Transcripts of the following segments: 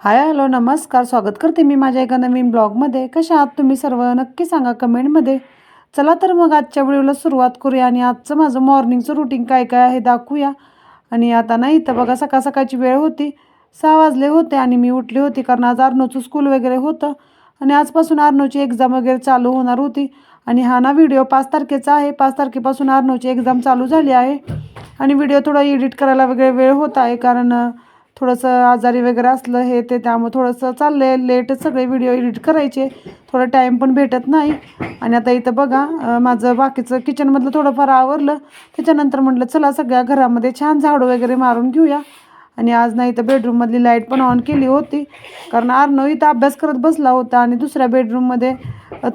Hi hello नमस्कार स्वागत करते मी माझ्या एका नवीन ब्लॉगमध्ये. कशा आहात तुम्ही सर्व? नक्की सांगा कमेंटमध्ये. चला तर मग आजच्या व्हिडिओला सुरुवात करूया आणि आजचं माझं मॉर्निंगचं रुटीन काय काय आहे दाखवूया. आणि आता नाही इथं बघा सकाळ सकाळची वेळ होती. सहा वाजले होते आणि मी उठले होते कारण आज आर्नोचं स्कूल वगैरे होतं. आणि आजपासून आर्नोची एक्झाम वगैरे चालू होणार होती. आणि हा ना व्हिडिओ पाच तारखेचा आहे. पाच तारखेपासून आर्नोची एक्झाम चालू झाली आहे. आणि व्हिडिओ थोडा एडिट करायला वगैरे वेळ होत आहे कारण थोडंसं आजारी वगैरे असलं हे ते त्यामुळे थोडंसं चाललं आहे लेटच सगळे व्हिडिओ एडिट करायचे. थोडं टाईम पण भेटत नाही. आणि आता इथं बघा माझं बाकीचं किचनमधलं थोडंफार आवरलं. त्याच्यानंतर म्हटलं चला सगळ्या घरामध्ये छान झाडू वगैरे मारून घेऊया. आणि आज नाही तर बेडरूममधली लाइट पण ऑन केली होती. कारण आर्नव इथं अभ्यास करत बसला होता आणि दुसऱ्या बेडरूममध्ये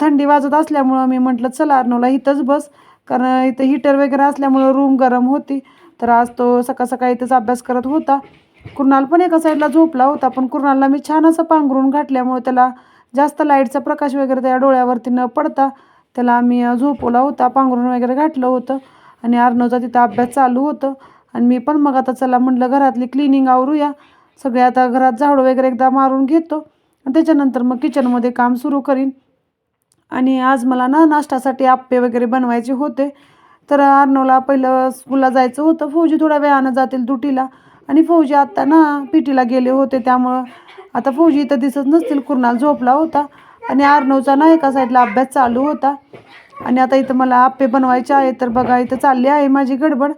थंडी वाजत असल्यामुळं मी म्हटलं चला आर्नवला इथंच बस. कारण इथं हीटर वगैरे असल्यामुळं रूम गरम होती. तर आज तो सकाळ सकाळी इथंच अभ्यास करत होता. कुणाल पण एका साईडला झोपला होता पण कुणालला मी छान असं पांघरून घातल्यामुळे त्याला जास्त लाईटचा प्रकाश वगैरे त्या डोळ्यावरती न पडता त्याला आम्ही झोपवला होता पांघरून वगैरे घातलं होतं. आणि अर्णवचा तिथं अभ्यास चालू होतं. आणि मी पण मग आता चला म्हटलं घरातली क्लिनिंग आवरूया. सगळे आता घरात झाडू वगैरे एकदा मारून घेतो. आणि त्याच्यानंतर मग किचनमध्ये काम सुरू करीन. आणि आज मला ना नाश्त्यासाठी आप्पे वगैरे बनवायचे होते. तर अर्णवला पहिलं स्कूलला जायचं होतं. फौजी थोड्या वेळानं जातील दुटीला. आणि फौजी आत्ता ना पिटीला गेले होते त्यामुळं आता फौजी इथं दिसत नसतील. कुणाल झोपला होता. आणि आर्नवचा ना एका साईडला अभ्यास चालू होता. आणि आता इथं मला आप्पे बनवायचे आहे तर बघा इथं चालली आहे माझी गडबड.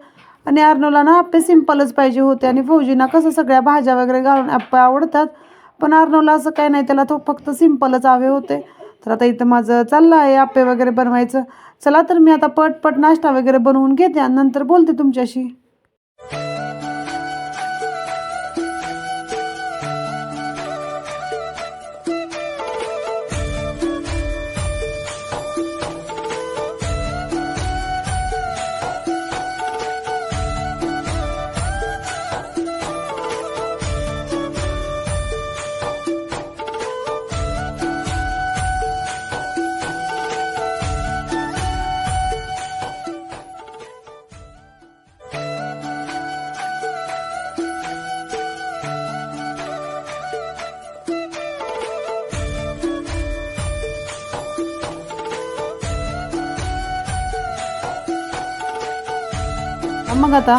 आणि आर्नवला ना आप्पे सिम्पलच पाहिजे होते. आणि फौजीना कसं सगळ्या भाज्या वगैरे घालून आप्पे आवडतात. पण आर्नवला असं काय नाही त्याला तो फक्त सिम्पलच हवे होते. तर आता इथं माझं चाललं आहे आप्पे वगैरे बनवायचं. चला तर मी आता पटपट नाश्ता वगैरे बनवून घेते आणि नंतर बोलते तुमच्याशी. मग आता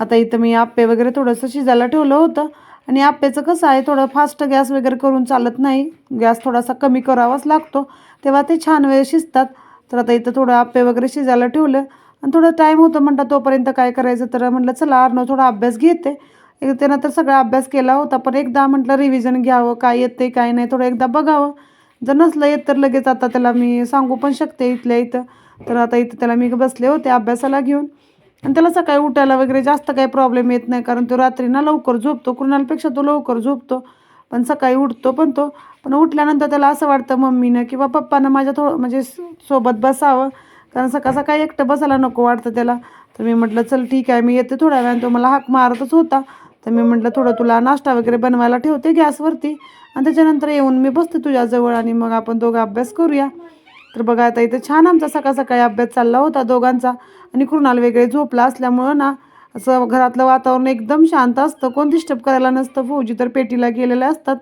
आता इथं मी आप्पे वगैरे थोडंसं शिजायला ठेवलं होतं. आणि आप्पेचं कसं आहे थोडं फास्ट गॅस वगैरे करून चालत नाही. गॅस थोडासा कमी करावाच लागतो. तेव्हा ते छान वेळ शिजतात. तर आता इथं थोडं आप्पे वगैरे शिजायला ठेवलं. आणि थोडं टाईम होतं म्हणतात तोपर्यंत काय करायचं? तर म्हटलं चला अर्णव थोडा अभ्यास घेते. एक त्यानं तर सगळा अभ्यास केला होता पण एकदा म्हटलं रिव्हिजन घ्यावं काय येते काय नाही थोडं एकदा बघावं. जर नसलं येत तर लगेच आता त्याला मी सांगू पण शकते इथल्या इथं. तर आता इथं त्याला मी बसले होते अभ्यासाला घेऊन. आणि त्याला सकाळी उठायला वगैरे जास्त काही प्रॉब्लेम येत नाही कारण तो रात्री ना लवकर झोपतो. कुणालपेक्षा तो लवकर झोपतो. पण सकाळी उठतो पण तो. पण उठल्यानंतर त्याला असं वाटतं मम्मीनं किंवा पप्पानं माझ्या थोडं म्हणजे सोबत बसावं. कारण सकाळ सकाळी एकटं बसायला नको वाटतं त्याला. तर मी म्हटलं चल ठीक आहे मी येते थोड्या वेळानं. तो मला हाक मारतच होता. तर मी म्हटलं थोडं तुला नाश्ता वगैरे बनवायला ठेवते गॅसवरती. आणि त्याच्यानंतर येऊन मी बसते तुझ्याजवळ आणि मग आपण दोघं अभ्यास करूया. तर बघा आता इथं छान आमचा सकाळ सकाळी अभ्यास चालला होता दोघांचा. आणि कृणाल वगैरे झोपला असल्यामुळं ना असं घरातलं वातावरण एकदम शांत असतं. कोण डिस्टर्ब करायला नसतं. फौजी तर पेटीला गेलेल्या असतात.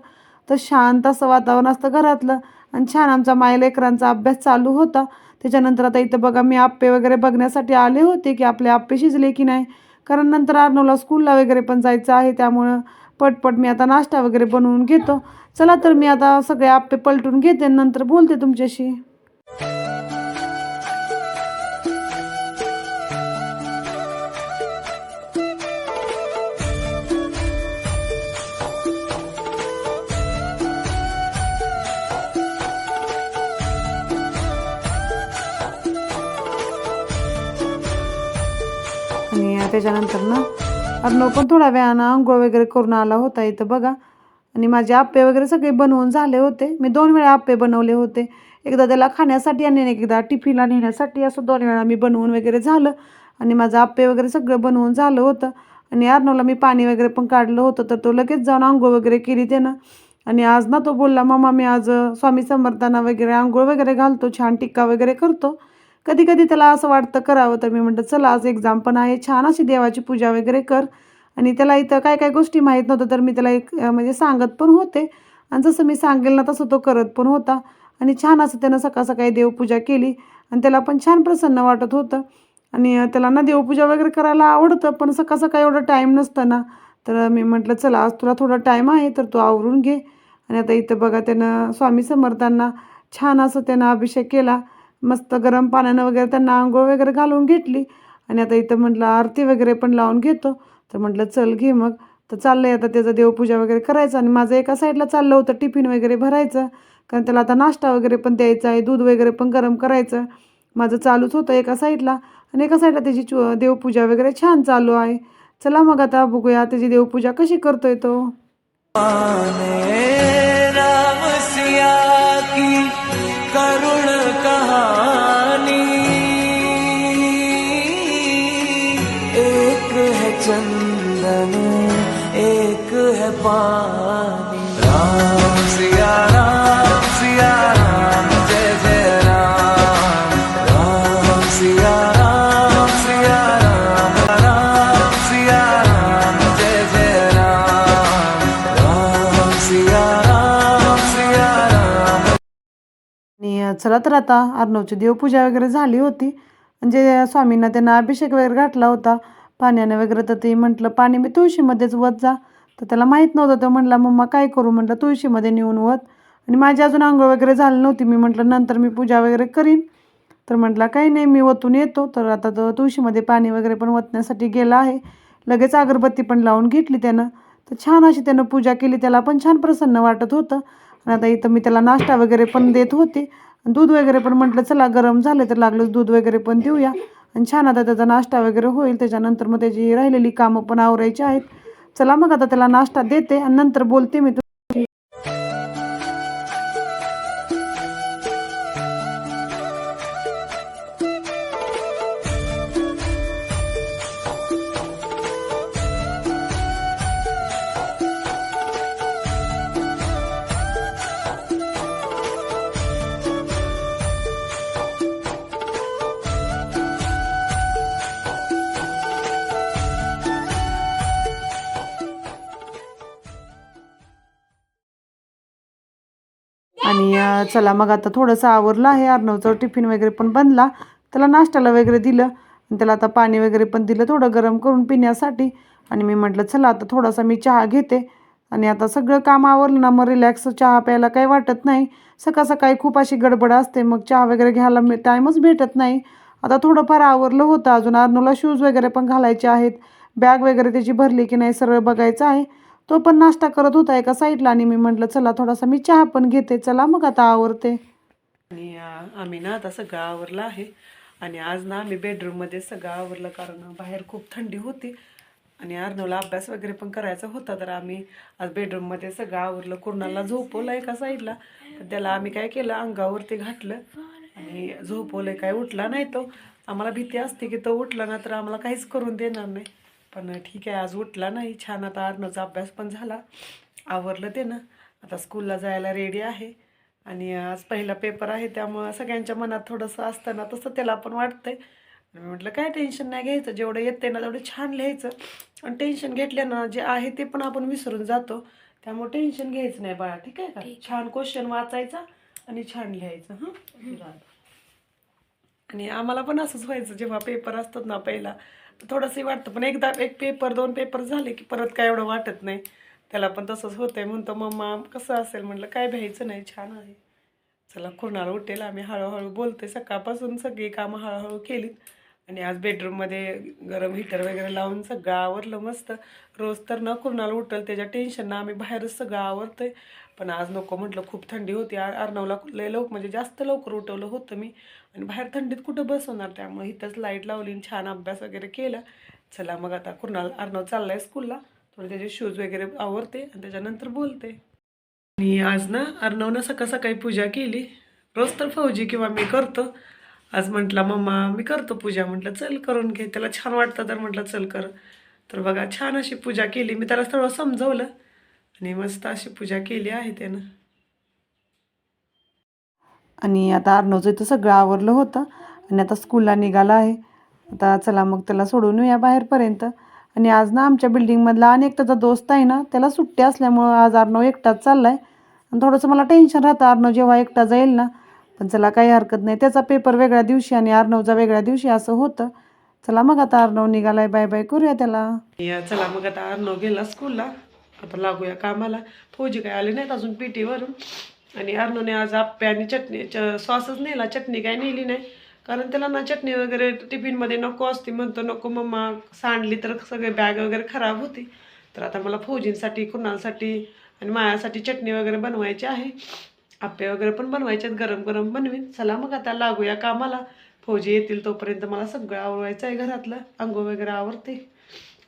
तर शांत असं वातावरण असतं घरातलं. आणि छान आमचा माय लेकरांचा अभ्यास चालू होता. त्याच्यानंतर आता इथं बघा मी आप्पे वगैरे बघण्यासाठी आले होते की आपले आप्पे शिजले की नाही. कारण नंतर अर्नवला स्कूलला वगैरे पण जायचं आहे. त्यामुळं पटपट मी आता नाश्ता वगैरे बनवून घेतो. चला तर मी आता सगळे आप्पे पलटून घेते नंतर बोलते तुमच्याशी. त्याच्यानंतर ना अर्णव पण थोड्या वेळानं आंघोळ वगैरे करून आला होता इथं बघा. आणि माझे आप्पे वगैरे सगळे बनवून झाले होते. मी दोन वेळा आप्पे बनवले होते. एकदा त्याला खाण्यासाठी आणि एकदा टिफिनला नेण्यासाठी असं दोन वेळा मी बनवून वगैरे झालं. आणि माझं आप्पे वगैरे सगळं बनवून झालं होतं. आणि अर्णवला मी पाणी वगैरे पण काढलं होतं. तर तो लगेच जाऊन आंघोळ वगैरे केली त्यानं. आणि आज ना तो बोलला मामा मी आज स्वामी समर्थांना वगैरे आंघोळ वगैरे घालतो छान टिक्का वगैरे करतो. कधी कधी त्याला असं वाटतं करावं तर मी म्हटलं चला आज एक्झाम पण आहे छान अशी देवाची पूजा वगैरे कर. आणि त्याला इथं काय काय गोष्टी माहीत नव्हतं तर मी त्याला एक म्हणजे सांगत पण होते. आणि जसं मी सांगेल ना तसं तो करत पण होता. आणि छान असं त्यानं सकाळ सकाळी देवपूजा केली. आणि त्याला पण छान प्रसन्न वाटत होतं. आणि त्याला ना देवपूजा वगैरे करायला आवडतं पण सकाळ सकाळी एवढं टाईम नसतं ना. तर मी म्हटलं चला आज तुला थोडा टाईम आहे तर तू आवरून घे. आणि आता इथं बघा त्यानं स्वामी समर्थांना छान असं त्यानं अभिषेक केला. मस्त गरम पाण्यानं वगैरे त्यांना आंघोळ वगैरे घालून घेतली. आणि आता इथं म्हटलं आरती वगैरे पण लावून घेतो. तर म्हटलं चल घे मग. तर चाललं आहे आता त्याचं देवपूजा वगैरे करायचं आणि माझं एका साईडला चाललं होतं टिफिन वगैरे भरायचं. कारण त्याला आता नाश्ता वगैरे पण द्यायचा आहे दूध वगैरे पण गरम करायचं. माझं चालूच होतं एका साईडला. आणि एका साईडला त्याची चु देवपूजा वगैरे छान चालू आहे. चला मग आता बघूया त्याची देवपूजा कशी करतोय तो. करू चंदन एक है पानी। राम सिया राम सिया राम जय जय राम। राम सिया राम सिया राम राम सिया राम जय जय राम। राम सिया राम सिया राम। आणि चला तर आता अर्णवची देवपूजा वगैरे झाली होती. म्हणजे स्वामींना त्यांना अभिषेक वगैरे घातला होता. पाण्याने वगैरे तर ते म्हटलं पाणी मी तुळशीमध्येच वत जा. तर त्याला माहीत नव्हतं. तर म्हटलं मम्मा काय करू? म्हटलं तुळशीमध्ये नेऊन वत. आणि माझी अजून आंघोळ वगैरे झाली नव्हती. मी म्हटलं नंतर मी पूजा वगैरे करीन. तर म्हटलं काही नाही मी वतून येतो. तर आता तो तुळशीमध्ये पाणी वगैरे पण वतण्यासाठी गेला आहे. लगेच अगरबत्ती पण लावून घेतली त्यानं. तर छान अशी त्यानं पूजा केली. त्याला पण छान प्रसन्न वाटत होतं. आणि आता इथं मी त्याला नाश्ता वगैरे पण देत होते. दूध वगैरे पण म्हटलं चला गरम झाले तर लागलंच दूध वगैरे पण देऊया. आणि छान आता त्याचा नाश्ता वगैरे होईल. त्याच्यानंतर मग त्याची राहिलेली कामं पण आवरायची आहेत. चला मग आता त्याला नाश्ता देते आणि नंतर बोलते मी चला मग आता थोडंसं आवरलं आहे अर्णवचं टिफिन वगैरे पण बनला. त्याला नाश्त्याला वगैरे दिलं आणि त्याला आता पाणी वगैरे पण दिलं थोडं गरम करून पिण्यासाठी. आणि मी म्हटलं चला आता थोडासा मी चहा घेते. आणि आता सगळं काम आवरलं ना मग रिलॅक्स चहा प्यायला काही वाटत नाही. सकाळ सकाळी खूप अशी गडबड असते मग चहा वगैरे घ्यायला मी टाईमच भेटत नाही. आता थोडंफार आवरलं होतं अजून अर्नवला शूज वगैरे पण घालायचे आहेत. बॅग वगैरे त्याची भरली की नाही सरळ बघायचं आहे. तो पण नाश्ता करत होता एका साईडला आणि मी म्हटलं चला थोडासा मी चहा पण घेते चला मग आता आवरते. आणि आम्ही ना आता सगळं आवरलं आहे. आणि आज ना आम्ही बेडरूममध्ये सगळं आवरलं कारण बाहेर खूप थंडी होती. आणि अर्नवला अभ्यास वगैरे पण करायचा होता तर आम्ही आज बेडरूममध्ये सगळं आवरलं. कुर्णाला झोपवलं एका साईडला त्याला आम्ही काय केलं अंगावरती घातलं. आणि झोपवलं काय उठला नाही तो. आम्हाला भीती असते की तो उठला ना तर आम्हाला काहीच करून देणार नाही. पण ठीक आहे आज उठला नाही. छान आता अर्नवचा अभ्यास पण झाला. आवरलं ते ना आता स्कूलला जायला रेडी आहे. आणि आज पहिला पेपर आहे त्यामुळं सगळ्यांच्या मनात थोडंसं असतं ना तसं त्याला पण वाटतंय. मी म्हटलं काय टेन्शन नाही घ्यायचं. जेवढं येते ना तेवढं छान लिहायचं. आणि टेन्शन घेतलं ना जे आहे ते पण आपण विसरून जातो. त्यामुळे टेन्शन घ्यायचं नाही बाळा. ठीक आहे का? छान क्वेश्चन वाचायचा आणि छान लिहायचं हां? आणि आम्हाला पण असंच व्हायचं. जेव्हा पेपर असतात ना पहिला तर थोडंसं वाटतं पण एकदा एक पेपर दोन पेपर झाले की परत काय एवढं वाटत नाही. त्याला पण तसंच होतं आहे म्हणतो मम्मा कसं असेल? म्हटलं काय भ्यायचं नाही छान आहे. चला कुणाला उठेल. आम्ही हळूहळू बोलते सकाळपासून सगळी कामं हळूहळू केलीत. आणि आज बेडरूममध्ये गरम हीटर वगैरे लावून सगळं आवरलं मस्त. रोज तर न कुणाला उठल त्याच्या टेन्शननं आम्ही बाहेरच सगळं आवरतंय. पण आज नको म्हटलं खूप थंडी होती. अर्नवला अर्णवला लय लवकर म्हणजे जास्त लवकर उठवलं होतं मी. आणि बाहेर थंडीत कुठं बसवणार? त्यामुळे इथंच लाइट लावली आणि छान अभ्यास वगैरे केला. चला मग आता कुणाल अर्णव चाललाय स्कूलला थोडे त्याचे शूज वगैरे आवरते आणि त्याच्यानंतर बोलते. आणि आज ना अर्णवनं सकाळ सकाळी पूजा केली. रोज तर फौजी किंवा मी करतो. आज म्हटला मम्मा मी करतो पूजा. म्हटलं चल करून घे. त्याला छान वाटतं तर म्हटलं चल कर. तर बघा छान अशी पूजा केली. मी त्याला थोडं समजवलं आणि मस्त अशी पूजा केली आहे त्यानं. आणि आता अर्णवचं इथं सगळं आवरलं होतं आणि आता स्कूलला निघाला आहे. आता चला मग त्याला सोडून येऊया बाहेरपर्यंत. आणि आज ना आमच्या बिल्डिंगमधला अनेक त्याचा दोस्त आहे ना त्याला सुट्टी असल्यामुळं आज अर्णव एकटाच चालला आहे आणि थोडंसं मला टेन्शन राहतं अर्णव जेव्हा एकटा जाईल ना पण चला काही हरकत नाही. त्याचा पेपर वेगळ्या दिवशी आणि अर्णवचा वेगळ्या दिवशी असं होतं. चला मग आता अर्णव निघालाय. बाय बाय करूया त्याला. या चला मग आता अर्णव गेला स्कूलला आता लागूया कामाला. फौजी काय आले नाहीत अजून पीटीवरून. आणि अर्णवने आज आप्पे आणि चटणी च सॉसच नेला. चटणी काय नेली नाही. कारण त्याला ना चटणी वगैरे टिफिनमध्ये नको असते. म्हणतो नको मम्मा सांडली तर सगळे बॅग वगैरे खराब होती. तर आता मला फौजींसाठी कुणालसाठी आणि मायासाठी चटणी वगैरे बनवायची आहे. आप्पे वगैरे पण बनवायचे आहेत गरम गरम बनवीन. चला मग आता लागूया कामाला. फौजी येतील तोपर्यंत मला सगळं आवडवायचं आहे घरातलं. अंघोळ वगैरे आवडते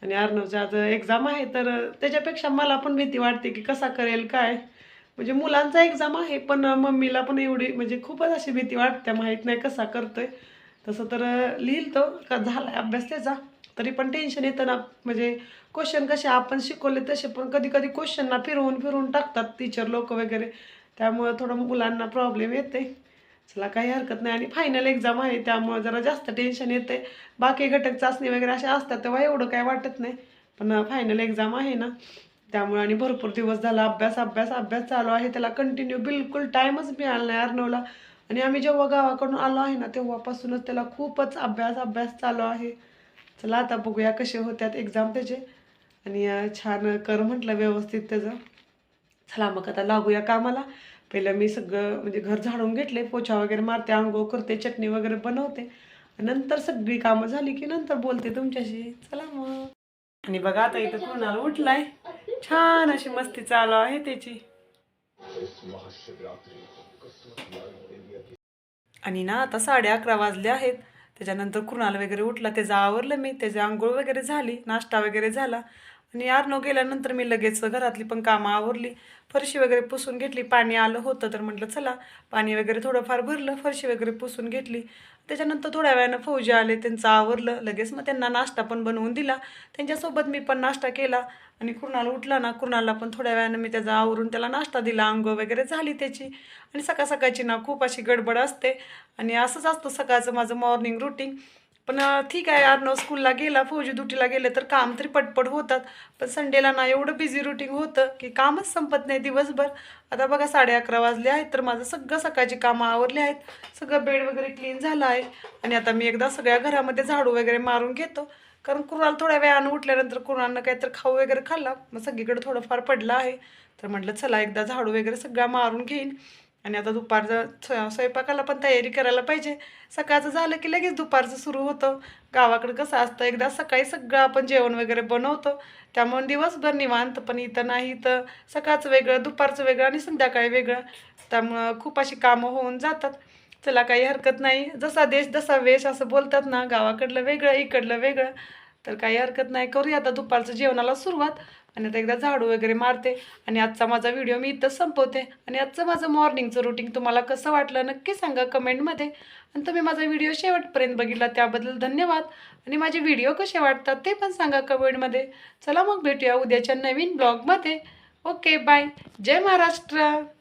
आणि अर्णवचं आज एक्झाम आहे तर त्याच्यापेक्षा मला पण भीती वाटते की कसा करेल काय. म्हणजे मुलांचा एक्झाम आहे पण मम्मीला पण एवढी म्हणजे खूपच अशी भीती वाटते माहीत नाही कसा करतोय. तसं तर लिहिल तो का झाला अभ्यास त्याचा. तरी पण टेन्शन येतं ना. म्हणजे क्वेश्चन कसे आपण शिकवले तसे पण कधी कधी क्वेश्चनना फिरवून फिरवून टाकतात टीचर लोक वगैरे. त्यामुळं थोडं मुलांना प्रॉब्लेम येते चला काही हरकत नाही. आणि फायनल एक्झाम आहे त्यामुळं जरा जास्त टेन्शन येते बाकी घटक चाचणी वगैरे अशा असतात तेव्हा एवढं काय वाटत नाही. पण फायनल एक्झाम आहे ना. त्यामुळे आणि भरपूर दिवस झाला अभ्यास अभ्यास अभ्यास चालू आहे. त्याला कंटिन्यू बिलकुल टाईमच मिळाला नाही अर्णवला आणि आम्ही जेव्हा गावाकडून आलो आहे ना तेव्हापासूनच त्याला खूपच अभ्यास अभ्यास चालू आहे. चला आता बघूया कसे होत्यात एक्झाम त्याचे. आणि छान कर म्हटलं व्यवस्थित त्याचं. चला मग आता लागूया कामाला. पहिलं मी सगळं म्हणजे घर झाडून घेतले पोछा वगैरे मारते आंघोळ करते चटणी वगैरे बनवते. नंतर सगळी कामं झाली की नंतर बोलते तुमच्याशी. चला मग. आणि बघा आता इथं कुणाला उठलाय? छान अशी मस्ती चालू आहे त्याची. आणि ना आता साडे अकरा वाजले आहेत. त्याच्यानंतर कुणाल वगैरे उठला त्याचं आवरलं मी. त्याची आंघोळ वगैरे झाली नाश्ता वगैरे झाला. आणि अर्णव गेल्यानंतर मी लगेच घरातली पण कामं आवरली. फरशी वगैरे पुसून घेतली. पाणी आलं होतं तर म्हटलं चला. पाणी वगैरे थोडंफार भरलं फरशी वगैरे पुसून घेतली. त्याच्यानंतर थोड्या वेळानं फौजी आले त्यांचं आवरलं. लगेच मग त्यांना नाश्ता पण बनवून दिला. त्यांच्यासोबत मी पण नाश्ता केला. आणि कुणाला उठला ना कुणाला पण थोड्या वेळानं मी त्याचा आवरून त्याला नाश्ता दिला. अंग वगैरे झाली त्याची. आणि सकाळ सकाळची ना खूप अशी गडबड असते. आणि असंच असतं सकाळचं माझं मॉर्निंग रुटीन पण ठीक आहे अर्णव स्कूलला गेला फौजी ड्युटीला गेले तर काम तरी पटपट होतात. पण संडेला ना एवढं बिझी रुटीन होतं की कामच संपत नाही दिवसभर. आता बघा साडे अकरा वाजले आहेत तर माझं सगळं सकाळची कामं आवरली आहेत. सगळं बेड वगैरे क्लीन झालं आहे. आणि आता मी एकदा सगळ्या घरामध्ये झाडू वगैरे मारून घेतो. कारण कुणाला थोड्या वेळानं उठल्यानंतर कुणाला काहीतरी खाऊ वगैरे खाल्ला मग सगळीकडे थोडंफार पडलं आहे. तर म्हटलं चला एकदा झाडू वगैरे सगळा मारून घेईन. आणि आता दुपारचं स्व- स्वयंपाकाला पण तयारी करायला पाहिजे. सकाळचं झालं की लगेच दुपारचं सुरू होतं. गावाकडं कसं असतं एकदा सकाळी सगळं आपण जेवण वगैरे बनवतो. त्यामुळे दिवसभर निवांत पण इथं नाही तर सकाळचं वेगळं दुपारचं वेगळं आणि संध्याकाळी वेगळं. त्यामुळं खूप अशी कामं होऊन जातात. चला काही हरकत नाही. जसा देश जसा वेश असं बोलतात ना गावाकडलं वेगळं इकडलं वेगळं. तर काही हरकत नाही. करूया आता दुपारचं जेवणाला सुरुवात. आणि आता एकदा झाडू वगैरे मारते. आणि आजचा माझा व्हिडिओ मी इथंच संपवते. आणि आजचं माझं मॉर्निंगचं रुटीन तुम्हाला कसं वाटलं नक्की सांगा कमेंटमध्ये आणि तुम्ही माझा व्हिडिओ शेवटपर्यंत बघितला त्याबद्दल धन्यवाद. आणि माझे व्हिडिओ कसे वाटतात ते पण सांगा कमेंटमध्ये चला मग भेटूया उद्याच्या नवीन ब्लॉगमध्ये ओके बाय जय महाराष्ट्र.